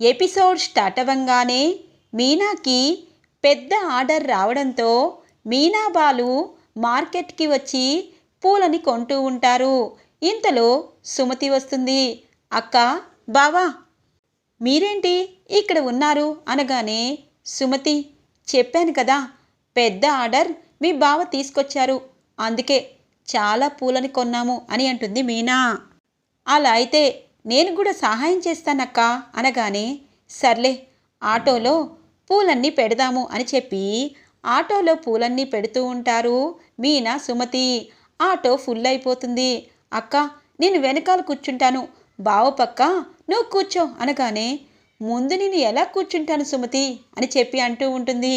Episode start అవ్వంగానే మీనాకి పెద్ద order రావడంతో మీనా బాలు మార్కెట్కి వచ్చి పూలని కొంటూ ఉంటారు. ఇంతలో సుమతి వస్తుంది. అక్క బావా మీరేంటి ఇక్కడ ఉన్నారు? అనగానే సుమతి చెప్పాను కదా పెద్ద ఆర్డర్ మీ బావ తీసుకొచ్చారు. అందుకే చాలా పూలని కొన్నాము అని అంటుంది మీనా. అలా అయితే నేను కూడా సహాయం చేస్తానక్క అనగానే సర్లే ఆటోలో పూలన్నీ పెడదాము అని చెప్పి ఆటోలో పూలన్నీ పెడుతూ ఉంటారు మీనా సుమతి. ఆటో ఫుల్ అయిపోతుంది. అక్క నేను వెనకాల కూర్చుంటాను. బావ పక్క నువ్వు కూర్చో అనగానే ముందు నేను ఎలా కూర్చుంటాను సుమతి అని చెప్పి అంటూ ఉంటుంది.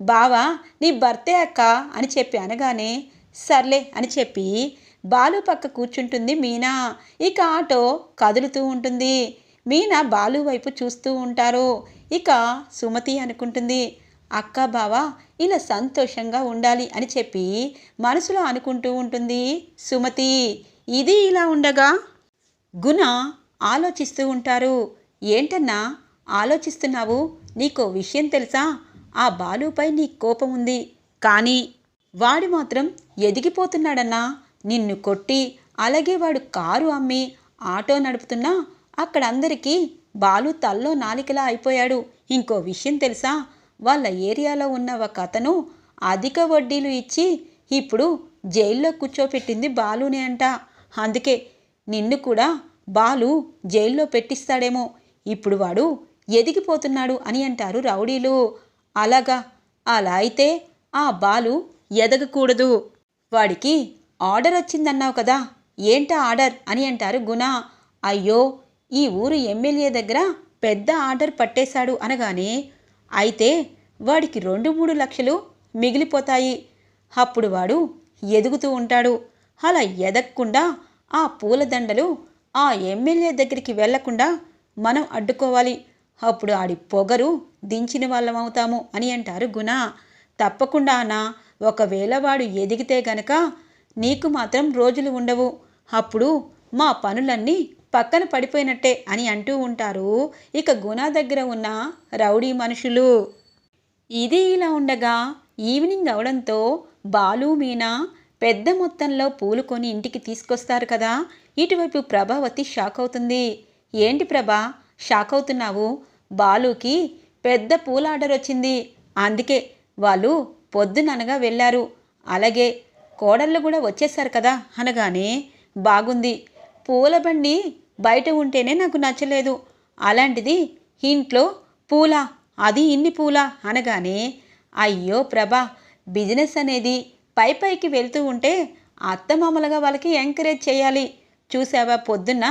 బావా నీ భర్తే అక్క అని చెప్పి అనగానే సర్లే అని చెప్పి బాలు పక్క కూర్చుంటుంది మీనా. ఇక ఆటో కదులుతూ ఉంటుంది. మీనా బాలు వైపు చూస్తూ ఉంటారు. ఇక సుమతి అనుకుంటుంది అక్క బావ ఇలా సంతోషంగా ఉండాలి అని చెప్పి మనసులో అనుకుంటూ ఉంటుంది సుమతి. ఇది ఇలా ఉండగా గుణ ఆలోచిస్తూ ఉంటారు. ఏంటన్నా ఆలోచిస్తున్నావు? నీకో విషయం తెలుసా? ఆ బాలుపై నీ కోపం ఉంది. కానీ వాడు మాత్రం ఎదిగిపోతున్నాడన్నా. నిన్ను కొట్టి అలాగే వాడు కారు అమ్మి ఆటో నడుపుతున్నా అక్కడ అందరికీ బాలు తల్లో నాలికలా అయిపోయాడు. ఇంకో విషయం తెలుసా? వాళ్ళ ఏరియాలో ఉన్న ఒక అతను అధిక వడ్డీలు ఇచ్చి ఇప్పుడు జైల్లో కూర్చోపెట్టింది బాలునే అంట. అందుకే నిన్ను కూడా బాలు జైల్లో పెట్టిస్తాడేమో. ఇప్పుడు వాడు ఎదిగిపోతున్నాడు అని అంటారు రౌడీలు. అలాగా? అలా అయితే ఆ బాలు ఎదగకూడదు. వాడికి ఆర్డర్ వచ్చిందన్నావు కదా ఏంటా ఆర్డర్ అని అంటారు గుణ. అయ్యో ఈ ఊరు ఎమ్మెల్యే దగ్గర పెద్ద ఆర్డర్ పట్టేశాడు అనగానే అయితే వాడికి రెండు మూడు లక్షలు మిగిలిపోతాయి. అప్పుడు వాడు ఎదుగుతూ ఉంటాడు. అలా ఎదగకుండా ఆ పూలదండలు ఆ ఎమ్మెల్యే దగ్గరికి వెళ్ళకుండా మనం అడ్డుకోవాలి. అప్పుడు ఆడి పొగరు దించిన వాళ్ళం అవుతాము అని అంటారు గుణ. తప్పకుండా అన్నా ఒకవేళ వాడు ఎదిగితే గనక నీకు మాత్రం రోజులు ఉండవు. అప్పుడు మా పనులన్నీ పక్కన పడిపోయినట్టే అని అంటూ ఉంటారు. ఇక గుణా దగ్గర ఉన్న రౌడీ మనుషులు. ఇది ఇలా ఉండగా ఈవినింగ్ అవడంతో బాలు మీనా పెద్ద మొత్తంలో పూలు కొని ఇంటికి తీసుకొస్తారు కదా. ఇటువైపు ప్రభావతి షాక్ అవుతుంది. ఏంటి ప్రభా షాక్ అవుతున్నావు? బాలుకి పెద్ద పూల ఆర్డర్ వచ్చింది అందుకే వాళ్ళు పొద్దుననగా వెళ్ళారు. అలాగే కోడళ్ళు కూడా వచ్చేసారు కదా అనగానే బాగుంది. పూల బండి బయట ఉంటేనే నాకు నచ్చలేదు. అలాంటిది ఇంట్లో పూల అది ఇన్ని పూల అనగానే అయ్యో ప్రభా బిజినెస్ అనేది పై పైకి వెళ్తూ ఉంటే అత్తమామలుగా వాళ్ళకి ఎంకరేజ్ చేయాలి. చూసావా పొద్దున్న?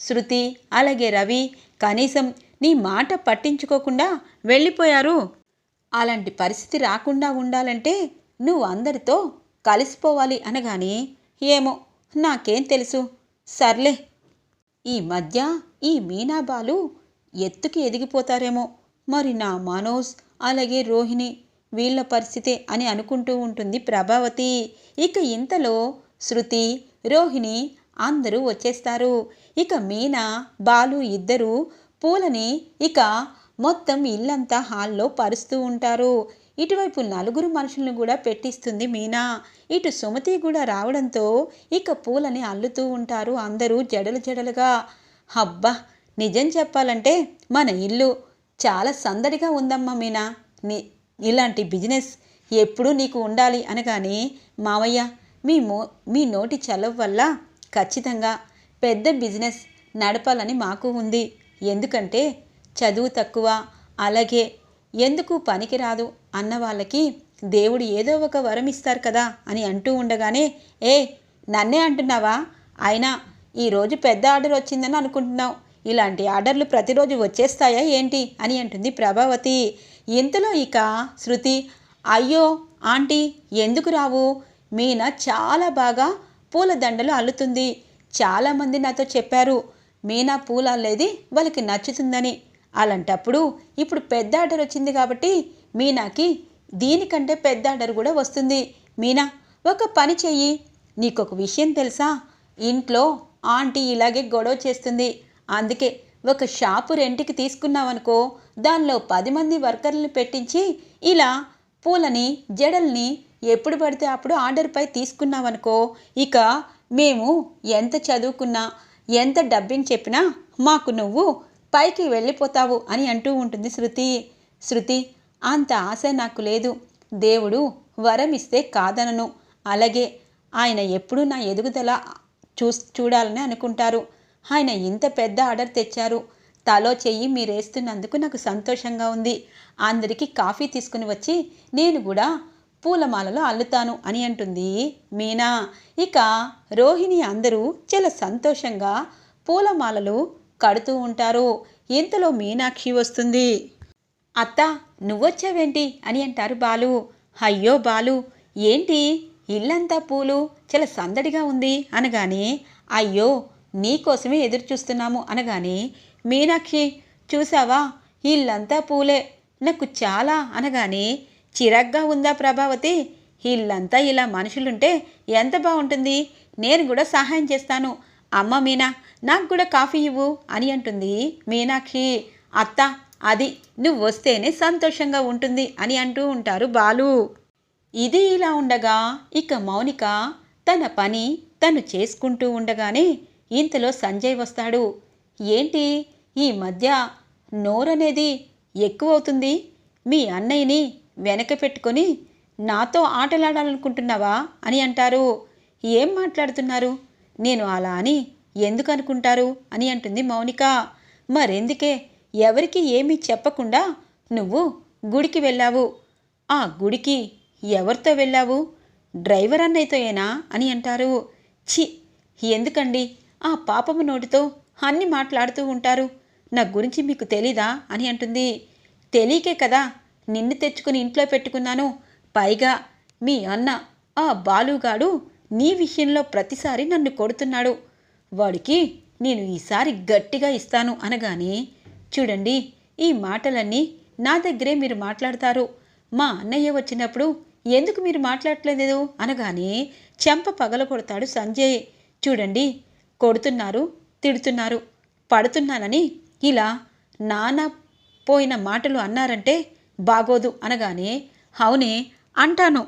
శృతి అలాగే రవి కనీసం నీ మాట పట్టించుకోకుండా వెళ్ళిపోయారు. అలాంటి పరిస్థితి రాకుండా ఉండాలంటే నువ్వు అందరితో కలిసిపోవాలి అనగానే ఏమో నాకేం తెలుసు. సర్లే ఈ మధ్య ఈ మీనాబాలు ఎత్తుకి ఎదిగిపోతారేమో. మరి నా మనోజ్ అలాగే రోహిణి వీళ్ళ పరిస్థితే అని అనుకుంటూ ఉంటుంది ప్రభావతి. ఇక ఇంతలో శృతి రోహిణి అందరూ వచ్చేస్తారు. ఇక మీనా బాలు ఇద్దరు పూలని ఇక మొత్తం ఇల్లంతా హాల్లో పరుస్తూ ఉంటారు. ఇటువైపు నలుగురు మనుషులను కూడా పెట్టిస్తుంది మీనా. ఇటు సుమతి కూడా రావడంతో ఇక పూలని అల్లుతూ ఉంటారు అందరూ జడలు జడలుగా. హబ్బా నిజం చెప్పాలంటే మన ఇల్లు చాలా సందడిగా ఉందమ్మా మీనా. ని ఇలాంటి బిజినెస్ ఎప్పుడూ నీకు ఉండాలి అనగానే మావయ్య మీ మో మీ నోటి చలవ వల్ల ఖచ్చితంగా పెద్ద బిజినెస్ నడపాలని మాకు ఉంది. ఎందుకంటే చదువు తక్కువ అలాగే ఎందుకు పనికిరాదు అన్న వాళ్ళకి దేవుడు ఏదో ఒక వరం ఇస్తారు కదా అని అంటూ ఉండగానే ఏ నన్నే అంటున్నావా? అయినా ఈరోజు పెద్ద ఆర్డర్ వచ్చిందని అనుకుంటున్నావు. ఇలాంటి ఆర్డర్లు ప్రతిరోజు వచ్చేస్తాయా ఏంటి? అని అంటుంది ప్రభావతి. ఇంతలో ఇక శృతి అయ్యో ఆంటీ ఎందుకు రావు? మీనా చాలా బాగా పూల దండలు అల్లుతుంది. చాలామంది నాతో చెప్పారు మీనా పూలు అల్లేది వాళ్ళకి నచ్చుతుందని. అలాంటప్పుడు ఇప్పుడు పెద్ద ఆర్డర్ వచ్చింది కాబట్టి మీనాకి దీనికంటే పెద్ద ఆర్డర్ కూడా వస్తుంది. మీనా ఒక పని చెయ్యి. నీకొక విషయం తెలుసా? ఇంట్లో ఆంటీ ఇలాగే గొడవ చేస్తుంది. అందుకే ఒక షాపు రెంట్కి తీసుకున్నావనుకో దానిలో పది మంది వర్కర్లను పెట్టించి ఇలా పూలని జడల్ని ఎప్పుడు పడితే అప్పుడు ఆర్డర్పై తీసుకున్నావనుకో ఇక మేము ఎంత చదువుకున్నా ఎంత డబ్బింగ్ చెప్పినా మాకు నువ్వు పైకి వెళ్ళిపోతావు అని అంటూ ఉంటుంది శృతి. శృతి అంత ఆశ నాకు లేదు. దేవుడు వరం ఇస్తే కాదనను. అలాగే ఆయన ఎప్పుడూ నా ఎదుగుదల చూ చూడాలని అనుకుంటారు. ఆయన ఇంత పెద్ద ఆర్డర్ తెచ్చారు. తలో చెయ్యి మీరేస్తున్నందుకు నాకు సంతోషంగా ఉంది. అందరికీ కాఫీ తీసుకుని వచ్చి నేను కూడా పూలమాలలో అల్లుతాను అని అంటుంది మీనా. ఇక రోహిణి అందరూ చాలా సంతోషంగా పూలమాలలు కడుతూ ఉంటారు. ఇంతలో మీనాక్షి వస్తుంది. అత్త నువ్వొచ్చావేంటి? అని అంటారు బాలు. అయ్యో బాలు ఏంటి? ఇల్లంతా పూలు చాలా సందడిగా ఉంది అనగానే అయ్యో నీకోసమే ఎదురు చూస్తున్నాము అనగానే మీనాక్షి చూసావా? ఇల్లంతా పూలే నాకు చాలా అనగానే చిరగ్గా ఉందా ప్రభావతి? ఇల్లంతా ఇలా మనుషులుంటే ఎంత బాగుంటుంది నేను కూడా సహాయం చేస్తాను. అమ్మ మీనా నాకు కూడా కాఫీ ఇవ్వు అని అంటుంది మీనాక్షి. అత్త అది నువ్వు వస్తేనే సంతోషంగా ఉంటుంది అని అంటూ ఉంటారు బాలు. ఇది ఇలా ఉండగా ఇక మౌనిక తన పని తను చేసుకుంటూ ఉండగానే ఇంతలో సంజయ్ వస్తాడు. ఏంటి? ఈ మధ్య నోరనేది ఎక్కువవుతుంది. మీ అన్నయ్యని వెనక పెట్టుకొని నాతో ఆటలాడాలనుకుంటున్నావా అని అంటారు. ఏం మాట్లాడుతున్నారు? నేను అలా అని ఎందుకు అనుకుంటారు అని అంటుంది మౌనిక. మరెందుకే? ఎవరికి ఏమీ చెప్పకుండా నువ్వు గుడికి వెళ్ళావు. ఆ గుడికి ఎవరితో వెళ్ళావు? డ్రైవర్ అన్నయ్యతోయేనా? అని అంటారు. ఛీ! ఎందుకండి? ఆ పాపము నోటితో అన్ని మాట్లాడుతూ ఉంటారు. నా గురించి మీకు తెలీదా? అని అంటుంది. తెలియకే కదా! నిన్ను తెచ్చుకుని ఇంట్లో పెట్టుకున్నాను. పైగా మీ అన్న ఆ బాలుగాడు నీ విషయంలో ప్రతిసారి నన్ను కొడుతున్నాడు. వాడికి నేను ఈసారి గట్టిగా ఇస్తాను అనగానే చూడండి ఈ మాటలన్నీ నా దగ్గరే మీరు మాట్లాడతారు. మా అన్నయ్య వచ్చినప్పుడు ఎందుకు మీరు మాట్లాడట్లేదు అనగానే చెంప పగల కొడతాడు సంజయ్. చూడండి కొడుతున్నారు తిడుతున్నారు పడుతున్నానని ఇలా నానా పోయిన మాటలు అన్నారంటే బాగోదు అనగానే అవునే అంటాను.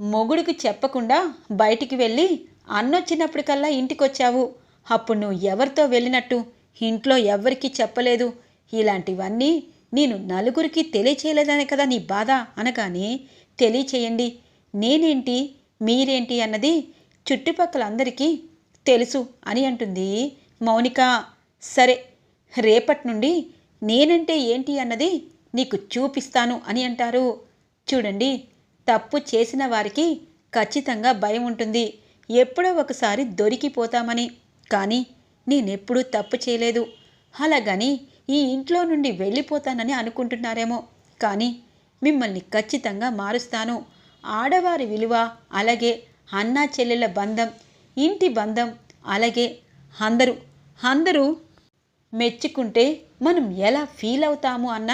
మొగుడికి చెప్పకుండా బయటికి వెళ్ళి అన్నొచ్చినప్పటికల్లా ఇంటికొచ్చావు. అప్పుడు నువ్వు ఎవరితో వెళ్ళినట్టు? ఇంట్లో ఎవ్వరికీ చెప్పలేదు. ఇలాంటివన్నీ నేను నలుగురికి తెలియచేయలేదనే కదా నీ బాధ అనగానే తెలియచేయండి. నేనేంటి? మీరేంటి అన్నది చుట్టుపక్కల అందరికీ తెలుసు అని అంటుంది మౌనిక. సరే రేపటి నుండి నేనంటే ఏంటి అన్నది నీకు చూపిస్తాను అని అంటారు. చూడండి తప్పు చేసిన వారికి ఖచ్చితంగా భయం ఉంటుంది. ఎప్పుడో ఒకసారి దొరికిపోతామని. కానీ నేనెప్పుడూ తప్పు చేయలేదు. అలాగని ఈ ఇంట్లో నుండి వెళ్ళిపోతానని అనుకుంటున్నారేమో. కానీ మిమ్మల్ని ఖచ్చితంగా మారుస్తాను. ఆడవారి విలువ అలాగే అన్నా చెల్లెల బంధం ఇంటి బంధం అలాగే అందరూ. అందరూ మెచ్చుకుంటే మనం ఎలా ఫీల్ అవుతాము అన్న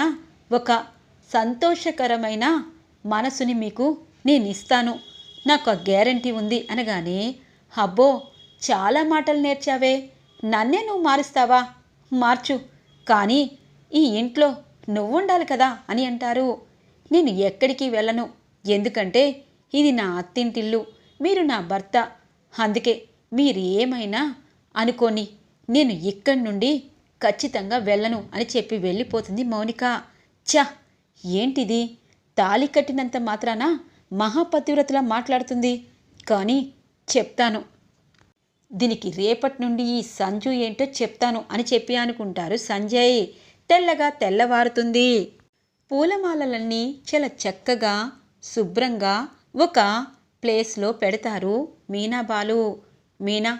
ఒక సంతోషకరమైన మనసుని మీకు నేను ఇస్తాను నాకు ఆ గ్యారంటీ ఉంది అనగానే అబ్బో చాలా మాటలు నేర్చావే. నన్నే నువ్వు మారుస్తావా? మార్చు. కానీ ఈ ఇంట్లో నువ్వుండాలి కదా అని అంటారు. నేను ఎక్కడికి వెళ్ళను. ఎందుకంటే ఇది నా అత్తింటిల్లు. మీరు నా భర్త. అందుకే మీరు ఏమైనా అనుకోని నేను ఇక్కడి నుండి ఖచ్చితంగా వెళ్ళను అని చెప్పి వెళ్ళిపోతుంది మౌనిక. ఛ! ఏంటిది? తాలి కట్టినంత మాత్రాన మహాపతివ్రతలా మాట్లాడుతుంది. కానీ చెప్తాను. దీనికి రేపటి నుండి ఈ సంజు ఏంటో చెప్తాను అని చెప్పి అనుకుంటారు సంజయ్. తెల్లగా తెల్లవారుతుంది. పూలమాలలన్నీ చాలా చక్కగా శుభ్రంగా ఒక ప్లేస్లో పెడతారు మీనా బాలు. మీనా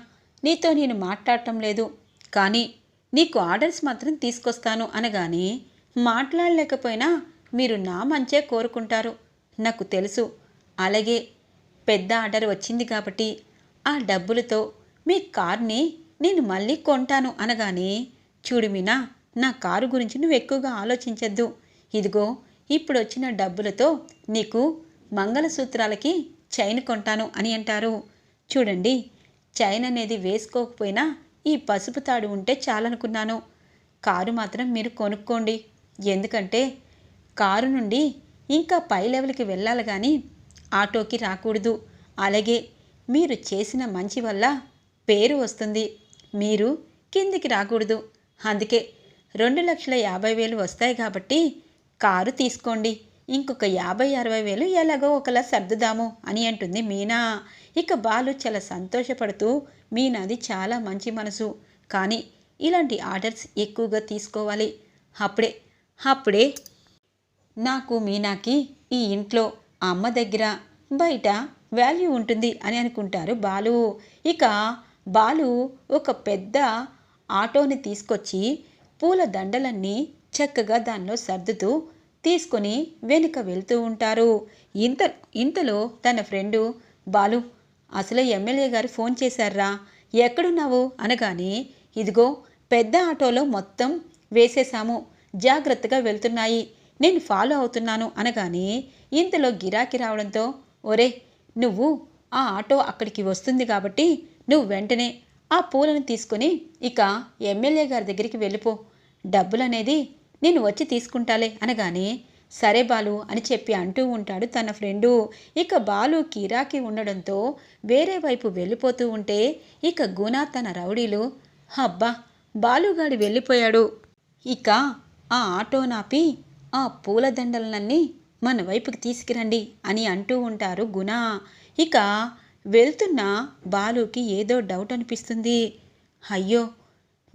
నీతో నేను మాట్లాడటం లేదు. కానీ నీకు ఆర్డర్స్ మాత్రం తీసుకొస్తాను అనగానే మాట్లాడలేకపోయినా మీరు నా మంచే కోరుకుంటారు. నాకు తెలుసు. అలాగే పెద్ద ఆర్డర్ వచ్చింది కాబట్టి ఆ డబ్బులతో మీ కార్ని నేను మళ్ళీ కొంటాను అనగానే చూడు మీనా నా కారు గురించి నువ్వు ఎక్కువగా ఆలోచించద్దు. ఇదిగో ఇప్పుడు వచ్చిన డబ్బులతో నీకు మంగళసూత్రాలకి చైన్ కొంటాను అని అంటారు. చూడండి చైన్ అనేది వేసుకోకపోయినా ఈ పసుపు తాడు ఉంటే చాలనుకున్నాను. కారు మాత్రం మీరు కొనుక్కోండి. ఎందుకంటే కారు నుండి ఇంకా పై లెవెల్కి వెళ్ళాలి కానీ ఆటోకి రాకూడదు. అలాగే మీరు చేసిన మంచి వల్ల పేరు వస్తుంది. మీరు కిందికి రాకూడదు. అందుకే రెండు లక్షల యాభై వేలు వస్తాయి కాబట్టి కారు తీసుకోండి. ఇంకొక యాభై అరవై వేలు ఎలాగో ఒకలా సర్దుదాము అని అంటుంది మీనా. ఇక బాలు చాలా సంతోషపడుతూ మీనాది చాలా మంచి మనసు. కానీ ఇలాంటి ఆర్డర్స్ ఎక్కువగా తీసుకోవాలి. అప్పుడే అప్పుడే నాకు మీనాకి ఈ ఇంట్లో అమ్మ దగ్గర బయట వాల్యూ ఉంటుంది అని అనుకుంటారు బాలు. ఇక బాలు ఒక పెద్ద ఆటోని తీసుకొచ్చి పూల దండలన్నీ చక్కగా దానిలో సర్దుతూ తీసుకొని వెనుక వెళ్తూ ఉంటారు. ఇంత ఇంతలో తన ఫ్రెండు బాలు అసలే ఎమ్మెల్యే గారు ఫోన్ చేశారా? ఎక్కడున్నావు? అనగానే ఇదిగో పెద్ద ఆటోలో మొత్తం వేసేశాము. జాగ్రత్తగా వెళ్తున్నాయి. నేను ఫాలో అవుతున్నాను అనగానే ఇంతలో గిరాకీ రావడంతో ఒరే నువ్వు ఆ ఆటో అక్కడికి వస్తుంది కాబట్టి నువ్వు వెంటనే ఆ పూలను తీసుకొని ఇక ఎమ్మెల్యే గారి దగ్గరికి వెళ్ళిపో. డబ్బులనేది నేను వచ్చి తీసుకుంటాలే అనగానే సరే బాలు అని చెప్పి అంటూ ఉంటాడు తన ఫ్రెండు. ఇక బాలు కిరాకి ఉండడంతో వేరే వైపు వెళ్ళిపోతూ ఉంటే ఇక గుణ తన రౌడీలు హబ్బా బాలుగాడు వెళ్ళిపోయాడు. ఇక ఆ ఆటో నాపి ఆ పూలదండలన్నీ మన వైపుకి తీసుకురండి అని అంటూ ఉంటారు గుణ. ఇక వెళ్తున్న బాలుకి ఏదో డౌట్ అనిపిస్తుంది. అయ్యో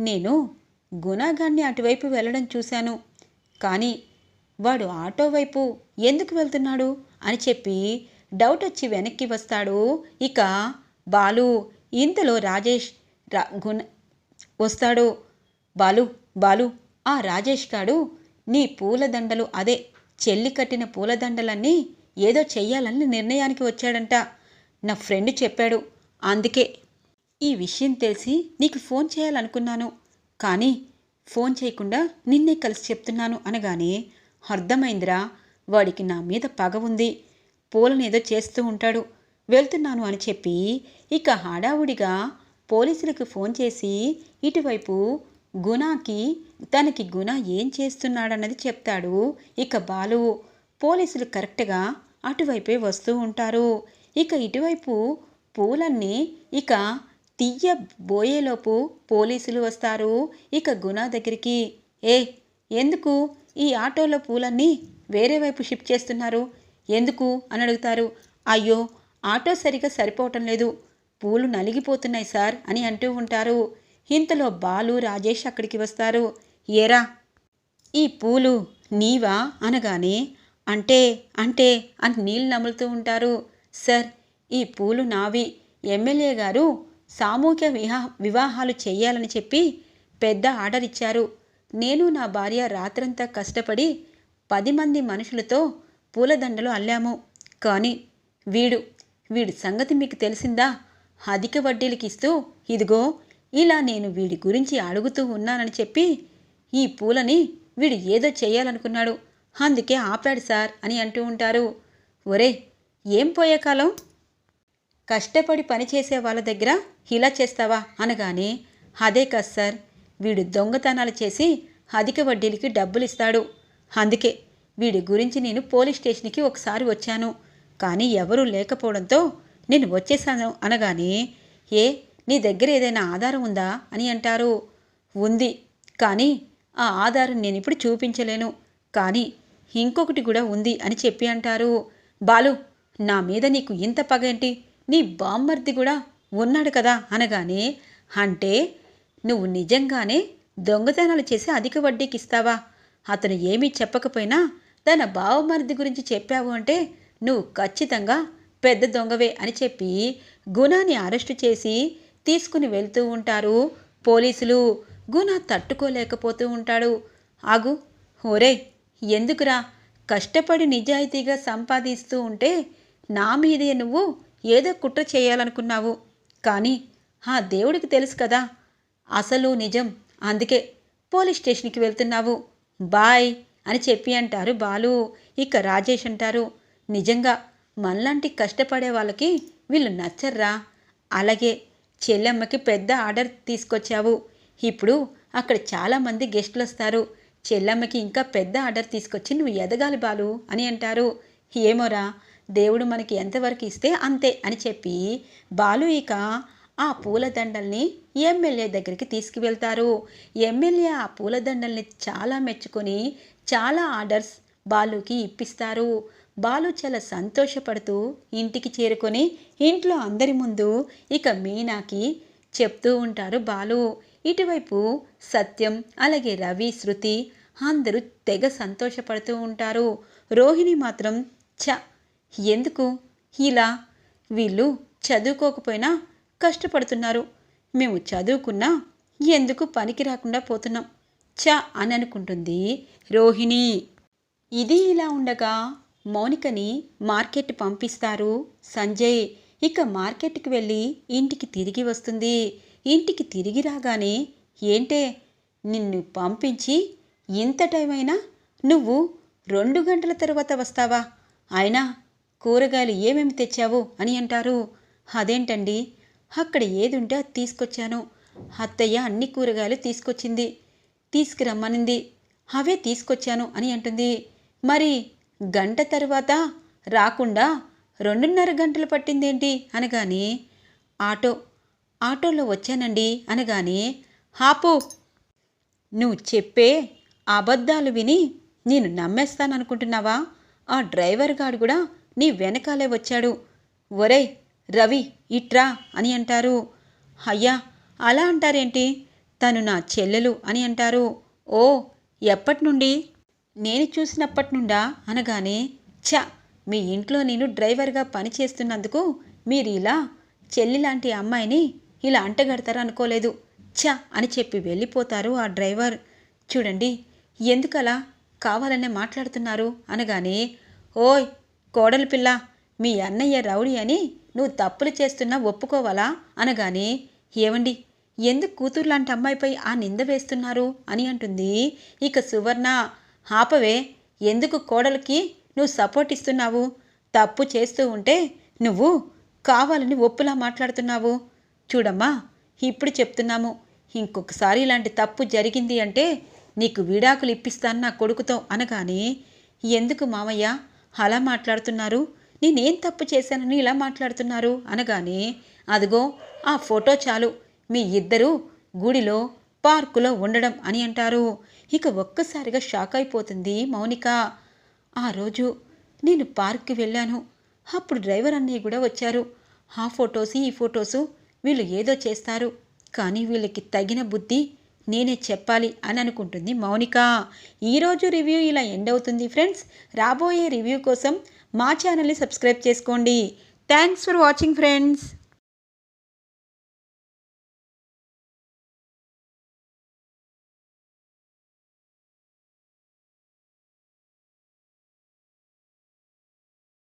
నేను గుణగాన్ని అటువైపు వెళ్ళడం చూశాను. కానీ వాడు ఆటో వైపు ఎందుకు వెళ్తున్నాడు అని చెప్పి డౌట్ వచ్చి వెనక్కి వస్తాడు. ఇక బాలు ఇంతలో రాజేష్ రా గుణ వస్తాడు. బాలు బాలు ఆ రాజేష్ గాడు నీ పూలదండలు అదే చెల్లి కట్టిన పూలదండలన్నీ ఏదో చెయ్యాలని నిర్ణయానికి వచ్చాడంట. నా ఫ్రెండ్ చెప్పాడు. అందుకే ఈ విషయం తెలిసి నీకు ఫోన్ చేయాలనుకున్నాను. కానీ ఫోన్ చేయకుండా నిన్నే కలిసి చెప్తున్నాను అనగానే అర్థమైందిరా వాడికి నా మీద పగ ఉంది. పూలనేదో చేస్తూ ఉంటాడు. వెళ్తున్నాను అని చెప్పి ఇక హడావుడిగా పోలీసులకు ఫోన్ చేసి ఇటువైపు గుణాకి తనకి గుణ ఏం చేస్తున్నాడన్నది చెప్తాడు. ఇక బాలు పోలీసులు కరెక్ట్గా అటువైపే వస్తూ ఉంటారు. ఇక ఇటువైపు పూలన్నీ ఇక తీయబోయేలోపు పోలీసులు వస్తారు. ఇక గుణ దగ్గరికి ఏ ఎందుకు? ఈ ఆటోలో పూలన్నీ వేరే వైపు షిఫ్ట్ చేస్తున్నారు. ఎందుకు? అని అడుగుతారు. అయ్యో ఆటో సరిగా సరిపోవటం లేదు. పూలు నలిగిపోతున్నాయి సార్ అని అంటూ ఉంటారు. ఇంతలో బాలు రాజేష్ అక్కడికి వస్తారు. ఏరా ఈ పూలు నీవా? అనగానే అంటే అంటే అని నీళ్ళు నములుతూ ఉంటారు. సార్ ఈ పూలు నావి. ఎమ్మెల్యే గారు సామూహిక విహా వివాహాలు చేయాలని చెప్పి పెద్ద ఆర్డర్ ఇచ్చారు. నేను నా భార్య రాత్రంతా కష్టపడి పది మంది మనుషులతో పూలదండలు అల్లాము. కానీ వీడు వీడి సంగతి మీకు తెలిసిందా? అధిక వడ్డీలకిస్తూ ఇదిగో ఇలా నేను వీడి గురించి అడుగుతూ ఉన్నానని చెప్పి ఈ పూలని వీడు ఏదో చేయాలనుకున్నాడు. అందుకే ఆపాడు సార్ అని అంటూ ఉంటారు. ఒరే ఏం పోయే కాలం? కష్టపడి పనిచేసే వాళ్ళ దగ్గర ఇలా చేస్తావా? అనగానే అదే కాదు సార్ వీడు దొంగతనాలు చేసి అధిక వడ్డీలకి డబ్బులు ఇస్తాడు అందుకే వీడి గురించి నేను పోలీస్ స్టేషన్కి ఒకసారి వచ్చాను. కానీ ఎవరూ లేకపోవడంతో నేను వచ్చేసాను అనగానే ఏ నీ దగ్గర ఏదైనా ఆధారం ఉందా? అని అంటారు. ఉంది. కానీ ఆ ఆధారం నేను ఇప్పుడు చూపించలేను. కానీ ఇంకొకటి కూడా ఉంది అని చెప్పి అంటారు. బాలు నా మీద నీకు ఇంత పగేంటి నీ బామ్మర్ది కూడా ఉన్నాడు కదా అనగానే అంటే నువ్వు నిజంగానే దొంగతనాలు చేసి అధిక వడ్డీకి ఇస్తావా? అతను ఏమీ చెప్పకపోయినా తన బావమరిది గురించి చెప్పావు అంటే నువ్వు ఖచ్చితంగా పెద్ద దొంగవే అని చెప్పి గుణాన్ని అరెస్టు చేసి తీసుకుని వెళ్తూ ఉంటారు. పోలీసులు గుణ తట్టుకోలేకపోతూ ఉంటాడు. ఆగు. ఓరే ఎందుకురా? కష్టపడి నిజాయితీగా సంపాదిస్తూ ఉంటే నా మీదే నువ్వు ఏదో కుట్ర చేయాలనుకున్నావు. కానీ ఆ దేవుడికి తెలుసు కదా అసలు నిజం. అందుకే పోలీస్ స్టేషన్కి వెళ్తున్నావు. బాయ్ అని చెప్పి అంటారు బాలు. ఇక రాజేష్ అంటారు నిజంగా మనలాంటి కష్టపడే వాళ్ళకి వీళ్ళు నచ్చర్రా? అలాగే చెల్లెమ్మకి పెద్ద ఆర్డర్ తీసుకొచ్చావు. ఇప్పుడు అక్కడ చాలామంది గెస్టులు వస్తారు చెల్లమ్మకి ఇంకా పెద్ద ఆర్డర్ తీసుకొచ్చి నువ్వు ఎదగాలి బాలు అని అంటారు. ఏమోరా దేవుడు మనకి ఎంతవరకు ఇస్తే అంతే అని చెప్పి బాలు ఇక ఆ పూలదండల్ని ఎమ్మెల్యే దగ్గరికి తీసుకువెళ్తారు. ఎమ్మెల్యే ఆ పూలదండల్ని చాలా మెచ్చుకొని చాలా ఆర్డర్స్ బాలుకి ఇప్పిస్తారు. బాలు చాలా సంతోషపడుతూ ఇంటికి చేరుకొని ఇంట్లో అందరి ముందు ఇక మీనాకి చెప్తూ ఉంటారు బాలు. ఇటువైపు సత్యం అలాగే రవి శృతి అందరూ తెగ సంతోషపడుతూ ఉంటారు. రోహిణి మాత్రం చ ఎందుకు? ఇలా? వీళ్ళు చదువుకోకపోయినా కష్టపడుతున్నారు. మేము చదువుకున్నా ఎందుకు పనికి రాకుండా పోతున్నాం? చ అని అనుకుంటుంది రోహిణి. ఇది ఇలా ఉండగా మౌనికని మార్కెట్ పంపిస్తారు. సంజయ్ ఇక మార్కెట్కి వెళ్ళి ఇంటికి తిరిగి వస్తుంది. ఇంటికి తిరిగి రాగానే ఏంటే నిన్ను పంపించి ఇంత టైం అయినా నువ్వు రెండు గంటల తర్వాత వస్తావా? అయినా కూరగాయలు ఏమేమి తెచ్చావు? అని అంటారు. అదేంటండి అక్కడ ఏది ఉంటే అది తీసుకొచ్చాను. అత్తయ్య అన్ని కూరగాయలు తీసుకొచ్చింది. తీసుకురమ్మనింది. అవే తీసుకొచ్చాను అని అంటుంది. మరి గంట తరువాత రాకుండా రెండున్నర గంటలు పట్టిందేంటి? అనగానే ఆటో ఆటోలో వచ్చానండి అనగానే హాపు నువ్వు చెప్పే అబద్ధాలు విని నేను నమ్మేస్తాననుకుంటున్నావా? ఆ డ్రైవర్ గాడు కూడా నీ వెనకాలే వచ్చాడు. ఒరేయ్ రవి ఇట్రా అని అంటారు. అయ్యా అలా అంటారేంటి? తను నా చెల్లెలు అని అంటారు. ఓ ఎప్పటి నుండి నేను చూసినప్పటి నుండా అనగానే ఛ! మీ ఇంట్లో నేను డ్రైవర్గా పనిచేస్తున్నందుకు మీరు ఇలా చెల్లి లాంటి అమ్మాయిని ఇలా అంటగడతారు అనుకోలేదు. ఛ! అని చెప్పి వెళ్ళిపోతారు ఆ డ్రైవర్. చూడండి ఎందుకలా కావాలనే మాట్లాడుతున్నారు అనగానే ఓయ్! కోడలి పిల్ల మీ అన్నయ్య రౌడీ అని నువ్వు తప్పులు చేస్తున్నా ఒప్పుకోవాలా అనగానే ఏమండి ఎందుకు కూతురు లాంటి అమ్మాయిపై ఆ నింద వేస్తున్నారు అని అంటుంది. ఇక సువర్ణ ఆపవే ఎందుకు కోడలికి నువ్వు సపోర్ట్ ఇస్తున్నావు? తప్పు చేస్తూ ఉంటే నువ్వు కావాలని ఒప్పులా మాట్లాడుతున్నావు. చూడమ్మా ఇప్పుడు చెప్తున్నాము. ఇంకొకసారి ఇలాంటి తప్పు జరిగింది అంటే నీకు విడాకులు ఇప్పిస్తాను నా కొడుకుతో అనగానే ఎందుకు మామయ్య అలా మాట్లాడుతున్నారు? నేనేం తప్పు చేశానని ఇలా మాట్లాడుతున్నారు? అనగానే అదిగో ఆ ఫోటో చాలు. మీ ఇద్దరూ గుడిలో పార్కులో ఉండడం అని అంటారు. ఇక ఒక్కసారిగా షాక్ అయిపోతుంది మౌనిక. ఆ రోజు నేను పార్క్కి వెళ్ళాను. అప్పుడు డ్రైవర్ అన్నయ్య కూడా వచ్చారు. ఆ ఫొటోస్ ఈ ఫొటోసు వీళ్ళు ఏదో చేస్తారు. కానీ వీళ్ళకి తగిన బుద్ధి నేనే చెప్పాలి అని అనుకుంటుంది మౌనిక. ఈరోజు రివ్యూ ఇలా ఎండ్ అవుతుంది ఫ్రెండ్స్. రాబోయే రివ్యూ కోసం మా ఛానల్ని సబ్స్క్రైబ్ చేసుకోండి. Thanks for watching friends.